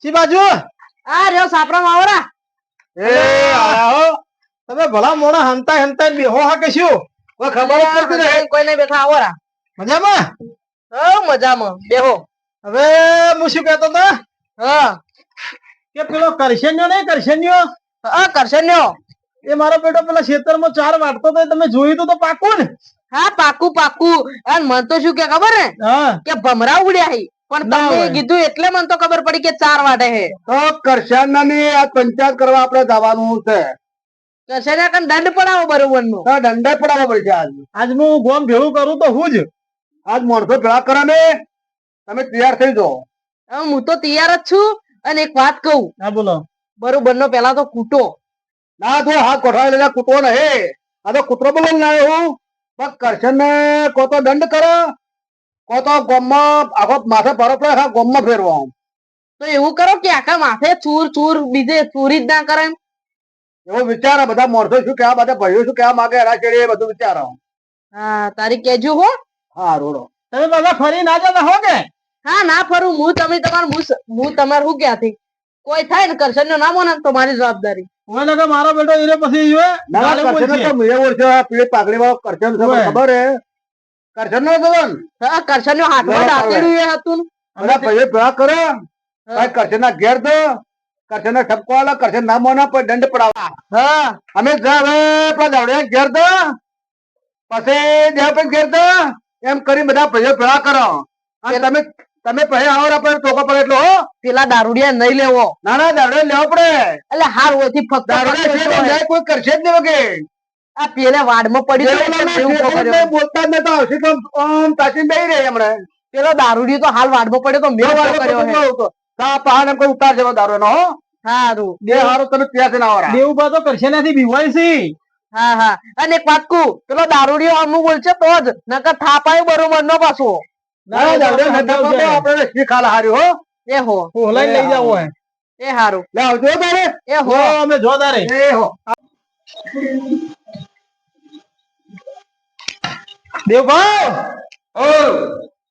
શી બાજુ? આ રહ્યો સાપરા માવરા. એ આયા હો. તમે ભલા મોણા હંતા હંતા બેહો હા કે શું? કોઈ ખબર જ પડતી નહીં કોઈ નહીં બેઠા આવરા. મજામાં? હા મજામાં. બેહો. હવે હું શું કહેતો તો હા. કે પેલો કરશન્યો નહીં કરશન્યો? હા કરશન્યો. એ મારો બેટો પેલા ખેતરમાં ચાર વાટતો હતો તમે જોયું તું તો પાકું ને? હા પાકું પાકું. અને મન તો શું કે ખબર હે હા. કે ભમરા ઉડ્યા હી. પણ તમે કીધું એટલે મને તો ખબર પડી કે ચાર વાટે હે. તો કરશાનની આ પંચાયત કરવા આપણે જવાનું છે. કરશાના કન દંડ પડાવો બરોબર નો તો દંડા પડાવવા પડશે આજ. આજ હું ગોમ ભેળું કરું તો હું જ. આજ માણસો ભેળા કરે ને તમે તૈયાર થઈ જાઓ. હું તો તૈયાર જ છું અને એક વાત કહું. હા બોલો. બરોબર નો પેલા તો કૂટો. ના તો હા કોઠા કૂટો ને હે આ તો કૂતરો બોલો ના હું. પણ કરશન ને કો તો દંડ કરો. કો તો ગોમમાં આખો માથે ભરો પડે આખા ગોમમાં ફેરવા તો એવું કરો કે આખા માથે ચૂર ચૂર બીજે ચૂરી જ ના કરે એવો વિચાર બધા મોરસો શું કેવા બધા ભાઈઓ શું કેવા માંગે એના છેડે એ બધું વિચારો. હા તારી કેજો હો. હા રોડો. તમે બધા ફરી ના જતા હો કે? હા ના ફરું. હું તમે તમાર હું તમાર હું તમારે શું ક્યાંથી? કોઈ થાય ને કરશન નો નામો ને તો મારી જવાબદારી. હું ને મારો બેટો એને પછી જોયે ના કરશન. તો મેં ઓળખ્યો આ પીળી પાઘડી વાળો કરશન ખબર હે. કરશન નો ગગન હા કરશન નો હાથમાં ના, એ હતું કરો. કરશન ઘેર દો. કરશન ના ઠપકો આલો કરશન ના મોના પર દંડ પડાવવા. હા. અમે જા હવે પેલા દાવડિયા ઘેર દો. પછી દેવ પર ઘેર દો. એમ કરી બધા ભાઈઓ ભેળા કરો. અને તમે તમે પછી આવો આપણે ટોકો પડે એટલો પેલા દારૂડિયા નહીં લેવો. ના ના દારૂડિયા લેવો પડે. એટલે હાર ઓથી ફક્ત કોઈ કરશે જ નહીં વગે આ પેલે વાડમાં પડ્યું બોલતા જ નતા આવશે આમ બેહી રહે હમણાં. પેલો દારૂડી તો હાલ વાડમાં પડ્યો તો મેં વાડો કર્યો કા પહાડ એમ કોઈ ઉતાર જવા દારૂ નો હો. હારું. બે હારો તમે ત્યાં છે ના આવરા ઊભા તો કરશે નથી બીવાય છે હા હા. અને એક વાત કુ પેલો દારૂડીઓ આમનું બોલશે તો જ નકર થાપાય બરોબર નો પાછો. ના ના નતા આપણે શીખ હાલ હાર્યું હો. એ હો. હોલાઈ લઈ જાવ હોય એ હારું. લે આવજો તારે. એ હો. હો અમે જો તારે. એ હો. દેવભાઈ! ઓ!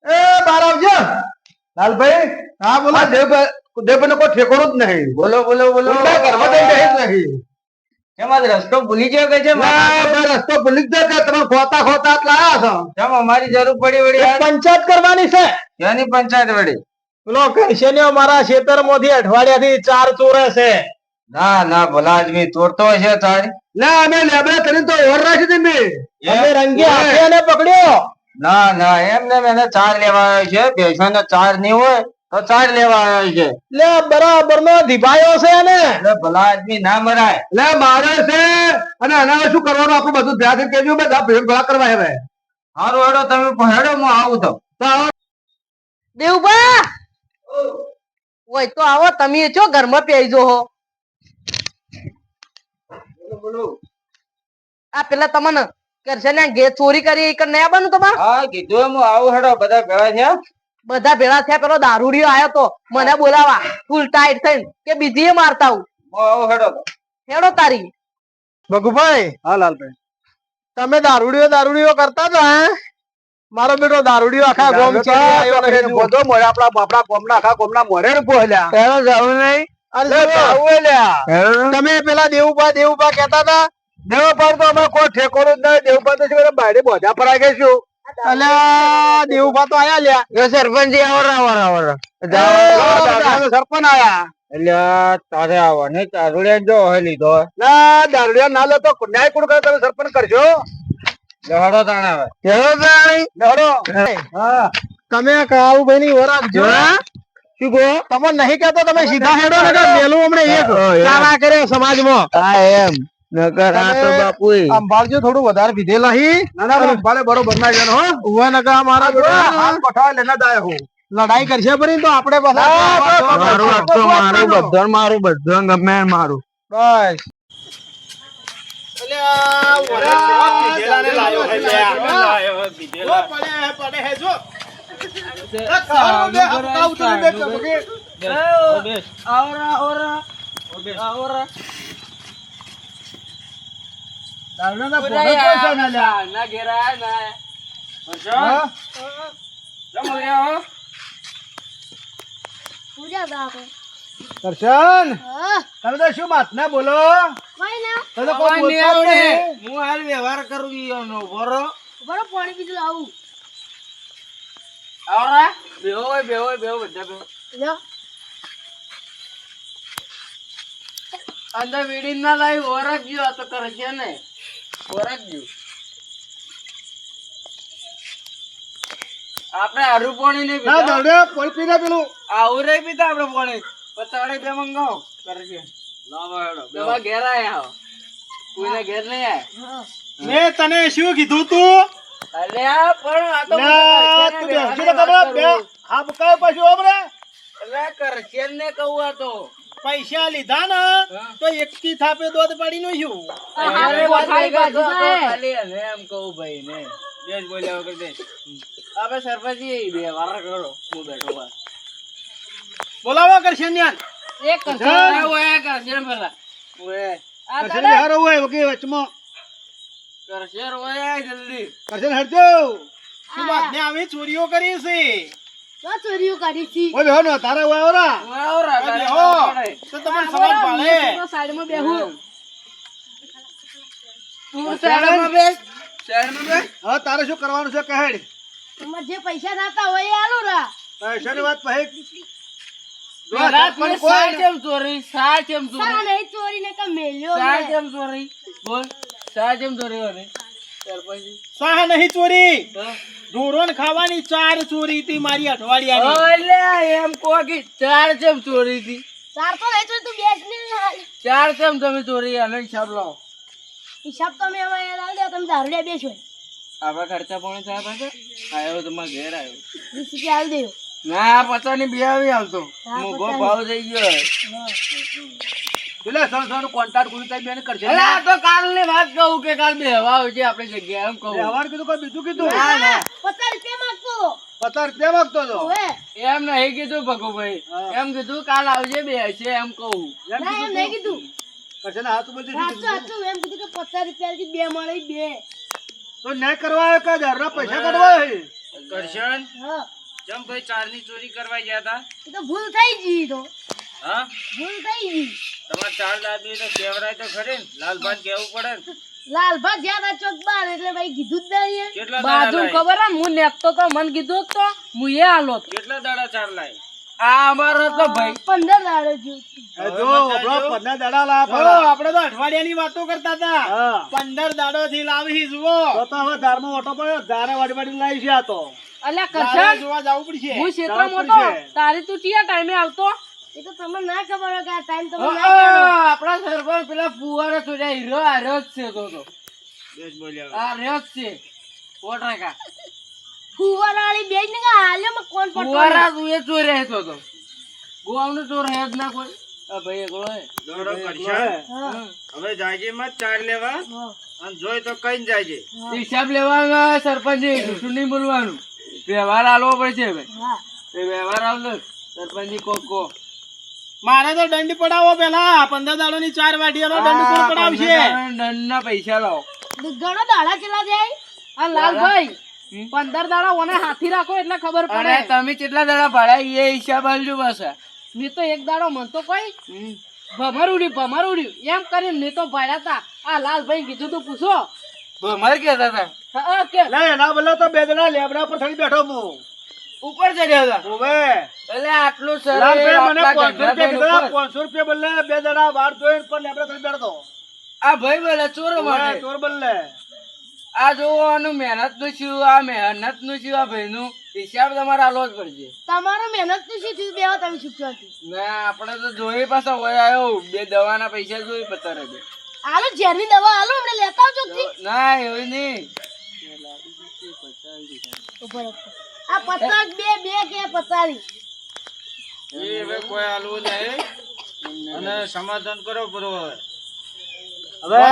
એ બાર આવજો. લાલભાઈ હા બોલો. આ દેવ કોઈ ઠેકોણું જ નહીં. બોલો બોલો બોલો. ઘરમાં જ નહીં. કેમ રસ્તો ભૂલી ગયો કે છે રસ્તો ભૂલી ગયો કે તમે ખોતા ખોતા લાયા છો. અમારી જરૂર પડી વળી પંચાયત કરવાની છે. એની પંચાયત વળી? પેલો કરશન્યો મારા ખેતરમાંથી અઠવાડિયાથી ચાર ચોરે છે. ના ના ભલા આદમી તોડતો હશે તારી. ના અમે લેબડા કરીને તો ઓર રાખી દીધી અમે રંગે હાથે એને પકડ્યો. ના ના એમને મેને ચાર લેવા આવ્યો છે. ભેંસો ને ચાર નહીં હોય તો ચાર લેવા આવ્યો છે. લે બરાબર નો ધીભાયો છે ને લે ભલા આદમી ના મરાય. લે મારે છે. અને આના શું કરવાનું? આપણું બધું ધ્યાનથી કેજો બધા ભેળ ભેળા કરવા હવે હારું હેડો તમે હેડો હું આવું તો. દેવબા! ઓય તો આવો તમે છો ઘરમાં પેઈજો હો. આ પેલા તમને કરશે ને ઘેર ચોરી કરી ઈ કણ નહીં આવવાનું હા કીધું એમ હું આવું હેડો બધા ભેળા થયા. બધા ભેળા થયા પેલો દારૂડિયો આયો તો મને બોલાવા ફૂલ ટાઈટ થઈને કે બીજી મારતા હું આવું હેડો હેડો તારી. ભગુભાઈ હા લાલભાઈ. તમે દારૂડિયો દારૂડિયો કરતા હતા હે? મારો બેટો દારૂડિયો આખા ગોમ છે. બધો મોઢે આપણા આપણા ગોમના આખા ગોમના મોઢે ને પોહલ્યા હેડો જવું નહીં. તમે પેલા દેવુબા દેવુબા કેતા હતા દેવ તો અમે કોઈ ઠેકોણું જ નહીં દેવ તો શું બાયડે બોધા પર આવી ગઈશું અલ્યા દેવુબા તો આયા લ્યા. એ સરપંચ આવરા આવરા આવરા સરપંચ આયા. એટલે તારે આવવાની તારુડિયા જો હે લીધો ના દારૂડિયા ના લે તો ન્યાય કોણ કરે? તમે સરપંચ કરશો હેડો તાણે હવે. લેવડો હા. તમે કાળુભાઈ ની શું કહો તમે નહીં કેતો તમે સીધા હેડો ને પેલું હમણે એક. ચાલા કરે સમાજમાં. હા એમ. નકર બાપુ અંભાળજો થોડું વધારે પીધે લહી ના ના બરોબર ના જન હો. ઉવા નકા મારા બેટા લેના દાય હો. લડાઈ કરશે પરી તો આપણે મારું હક્કો મારું બધું મારું બધું ગમે મારું. બસ. પડે હે જો. દર્શન? તમે તો શું વાત ના. બોલો હું હાલ વ્યવહાર કરું બરો બરો પાણી પીધું આવું આવરા? બેહો હોય બેહો હોય બેહો બધા બેહો. લ્યો. અંદર વીડી ના લાવી ઓરખ ગયો આ તો કરે છે ને. ઓરખ ગયો. આપણે આરું પાણી નહીં ના દડે દરડે પોલ પીને પેલું. આવું નહીં પીતા આપણે પાણી. પતાડે બે મંગાવો કરે છે ઘેર આયા કોઈને ઘેર નહીં આયા? મેં તને શું કીધું તું? અલ્યા પણ આ તો તું બેસી રે તમે બે હા બકાય પછી ઓમરે અલ્યા કરશે ને કહું આ તો. પૈસા લીધા ને તો એકથી થાપે દોધ પડી નું શું? અરે ગોઠાઈ બાજુ ખાલી હવે એમ કહું ભાઈ ને. બેસ બોલ્યા વગર બેસ આપણે સરપંચી બે વાર કરો. હું બેઠો વાર બોલાવો કરશન યાર એક કરશન ઓય કરશે પેલા. ઓય. કરશન બિહાર હોય વગી વચમાં. કરશે ઓય જલ્દી. કરશન હટજો શું વાત? ને આવી ચોરીઓ કરી છે. તો ચોરીઓ કરી છે. ઓય બેહો ને તારે ઓય ઓરા ઓય આવરા ઓય તારે બેહો. તો તમને સમાજ પાડે. સાઈડમાં બેહું. તું સાઈડમાં બેસ. સાઈડમાં બેસ. હવે તારે શું કરવાનું છે? કહેડ. તમારે જે પૈસા નાતા હોય એ આલો રા. પૈસાની વાત પછી રાત મને સા ચોરી? સા કેમ ચોરી? કે મેલ્યો ચોરી? બોલ. સા કેમ ચોરી સરપંચ સાહ નહીં ચોરી. હા. ખાવાની ચાર ચોરી હતી મારી અઠવાડિયાની. એમ કો કે ચાર ચમ ચોરી હતી. ચાર તો નહીં ચોરી તું બેસ ને હાલ. ચાર ચમ તમે ચોરી આનો હિસાબ લાવો. હિસાબ તમે અમારે લાવી દો તમે દારૂડિયા બેસો. આપડા ખર્ચા પણ ચા પાછા? આવ્યો તમારા ઘેર આવ્યો. વીસ રૂપિયા હાલ દેજો. ના પચાસ બે આવી આવતો મોઘો ભાવ થઈ ગયો પેલા સણ સણ કોન્ટ્રાક્ટ કોઈ તારી બેન કરશે એટલે આ તો કાલની વાત કહું કે કાલ બેહવા આવજે આપણી જગ્યા એમ કહું. હવાર કીધું કોઈ બીજું કીધું? ના ના. પચાસ રૂપિયા માંગતો પચાસ રૂપિયા માંગતો હતો હવે એમ નહીં કીધું ભગુભાઈ. એમ કીધું કાલ આવજે બે હશે એમ કહું. એમ ના એમ નહીં કીધું. કરશે ને હાથ એમ કીધું કે પચાસ રૂપિયા બે મળે બે. તો ન્યાય કરવા આવ્યો કે પૈસા કાઢવા? કરશન? હા. ચમ ભાઈ ચારની ચોરી કરવા ગયા હતા તો ભૂલ થઈ ગઈ તો. હા? ભૂલ થઈ ગઈ. તમારે ચાર દાદી તો કેવરાય તો ખરી ને. લાલભાન કેવું પડે ને. લાલભા જ્યાં ચોક બાર એટલે ભાઈ કીધું જ નહીં બાજુ ખબર હે હું નેકતો તો મન કીધું તો હું એ આલો કેટલા દાડા ચાર લાય? આ અમારો તો ભાઈ. પંદર દાડો જેવું જો આપણો પંદર દાડા લાયા આપણે તો અઠવાડિયાની વાતો કરતા હતા. પંદર દાડો થી લાવી જુઓ. તો તો હવે ધારમાં ઓટો પડ્યો ધારે વાડી વાડી લાવી છે આ તો. અલ્યા કરશન જોવા જવું પડશે. હું હતો. તું ચિયા ટાઈમે આવતો. એ તો તમને ના ખબર હોય કે આ ટાઈમ તમને ના ખબર આપણા સરપંચ પેલા ફુવારા ચોર્યા હીરો આ છે તો તો. આ રહ્યો જ છે. ફુવારાવાળી બેજ ને કે હાલ્યોમાં કોણ પટો ફુવારા તું એ ચોર્યા હતો તો ગોવાનું ચોર હે જ ના કોઈ. આ ભાઈ એકલો હે. હવે જાજે મત ચાર લેવા. અને જોઈ તો કઈ જાજે હિસાબ લેવાનો સરપંચ જૂઠું નહીં બોલવાનું. વ્યવહાર આલવો પડશે ભાઈ વ્યવહાર આવલો સરપંચ કો કો. મારે તો દંડ પડાવો પેલા. પંદર દાડો ની ચાર વાટીયાનો દંડ કોણ પડાવશે? દંડ ના પૈસા લાવો ઘણો દાડા કેટલા જાય? આ લાલભાઈ પંદર દાડા ઓને હાથી રાખો એટલે ખબર પડે. તમે કેટલા દાડા ભરાય એ હિસાબ આલજો બસ મેં તો એક દાડો મન તો કોઈ ભમર ઉડ્યું ભમર ઉડ્યું. એમ કરીને મેં તો ભાડ્યા તા. આ લાલભાઈ કીધું તું પૂછો. ભમર કેતા હતા હા, કે લે ના બોલો તો બેદના લેબડા પર થઈ બેઠો હું. ઉપર ચડ્યા હતા. ઓવે. એટલે આટલું સર મને આટલા પાંચસો ગંધા રૂપિયા થઈને કીધા ઉપર. પાંચસો રૂપિયા બલ્લે બે જણા વાર જોઈને પણ લેબડા કરી બેઠો આ ભાઈ બોલે ચોર માટે ચોર બલ્લે આ જોવાનું મહેનતનું શું આ મહેનતનું શું આ ભાઈ નું હિસાબ તમારે આલો જ પડશે. તમારો મહેનતનું શું થયું? બે તમે છૂટવાથી ના આપણે તો જોઈ પાછા હોય આવ્યો. બે દવાના પૈસા જોઈ પતારે દે આલો ઝેરની દવા આલો હમણાં લેતા આવજો ના એવું નહીં. ઉપર ઉપર. આ પચાસ બે બે કે પચાસ એ હવે કોઈ આલવું નહીં. અને સમાધાન કરો પૂરો હવે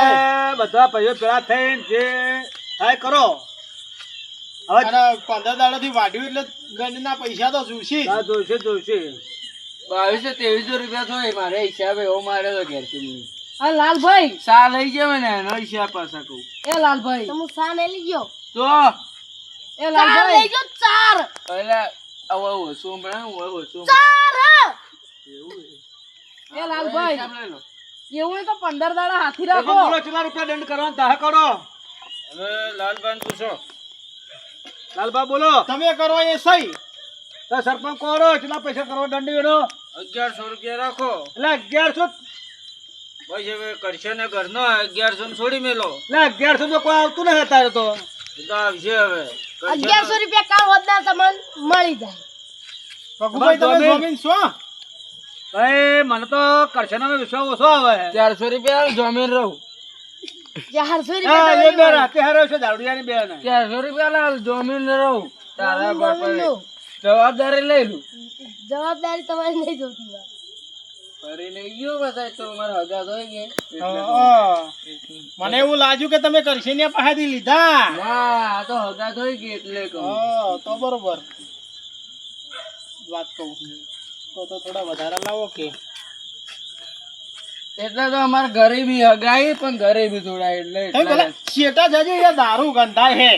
બધા ભાઈઓ પેલા થઈને જે થાય કરો. હવે પંદર દાડા થી વાઢ્યું એટલે ગંડના પૈસા તો જોશે જોશે જોશે. બાવીસો ત્રેવીસો રૂપિયા થાય મારે હિસાબે એવો મારે તો ઘેરથી આ લાલભાઈ. સા લઈ ગયો ને એનો હિસાબ પાછા કહું. એ લાલભાઈ. તમે સા લઈ ગયો. તો એ લાલભાઈ ગયો ચાર. એટલે હવે ઓછું હમણાં હવે ઓછું ચાર. હા. એ લાલભાઈ હિસાબ લઈ લો. એવું હોય તો પંદર દાડા હાથી રાખો. બોલો કેટલા રૂપિયા દંડ કરવાનો તાહે કરો. હવે લાલભાઈ પૂછો. લાલબા બોલો. તમે કરો એ સહી. તો સરપંચ કરો કેટલા પૈસા કરો દંડ એનો અગિયારસો રૂપિયા રાખો. એટલે અગિયારસો પછી હવે કરશે ને ઘરનો અગિયારસો છોડી મેલો. એટલે અગિયારસો તો કોઈ આવતું નહીં અત્યારે તો. તો આવશે હવે. અગિયારસો રૂપિયા કાલ હોદના તમને મળી જાય. ભગુભાઈ તમે જમીન છો? ભાઈ મને તો કરશનનો વિશ્વાસ ઓછો આવે. ચારસો રૂપિયા જમીન રહું. ચારસો રૂપિયા રાતે દારૂડિયાની ચારસો રૂપિયા લાલ જમીન રહું. તારા જવાબદારી લઈ લઉં જવાબદારી તમારી નહીં જોતી મને એવું લાગ્યું કે તમે કરશેનિયા પાસેથી લીધા. ના તો હગા થઈ ગઈ એટલે તો બરોબર. વાત કહું. તો તો થોડા વધારે લાવો કે. એટલે તો અમારે ગરીબી હગાઈ પણ ઘરે બી થોડા એટલે શેટા જજે યાર દારૂ ગંધાય હે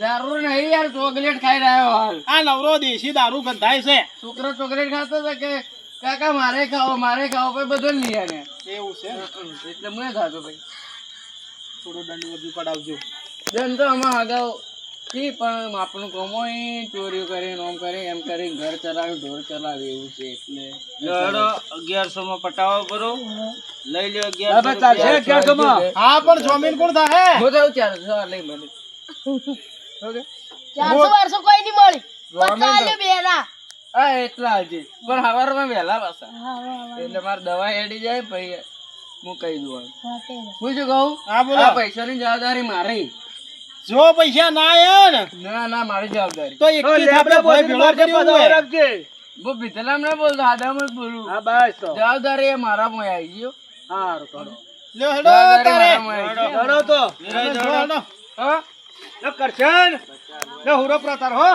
દારૂ નહીં યાર ચોકલેટ ખાઈ રહ્યો હાલ. આ નવરો દેશી દારૂ ગંધાય છે. છોકરો ચોકલેટ ખાતો છે કે કાકા મારે ખાવો મારે ખાવો પછી બધો લઈ આને. એવું છે? એટલે મેં ખાતો ભાઈ. થોડો દંડ વધુ પડાવજો. દંડ તો આમાં અગાઉ કી પણ આપણું કમોઈ ચોરીઓ કરે નોમ કરે એમ કરી ઘર ચલાવે ઢોર ચલાવે એવું છે એટલે. અગિયારસો માં પટાવો કરો લઈ ચાલશે અગિયારસો માં. હા પણ જમીન કોણ થાય હું તો ચારસો આ લઈ મને. ચારસો બારસો કોઈ નહીં મળી. આલ્યો બેના. હા એટલા હજી. પણ સવારમાં વહેલા પાછા. હા, હા, હા. એટલે મારે દવા હેડી જાય પછી હું કહી દઉં. હા, શું કહું? હા બોલો. પૈસાની જવાબદારી મારી. જો પૈસા ના આયા ને ના ના મારી જવાબદારી. તો એક આપણે ભાઈ ભેળા કરી. રાખજે બો ભીતલામ ના બોલતો આદામ જ બોલું. હા બસ તો. જવાબદારી એ મોય આવી ગયો. સારું કરો લ્યો હેડો તારે. હેડો તો. હેડો, હેડો. હા? લે કરશન લે હુરો પ્રતાર હો.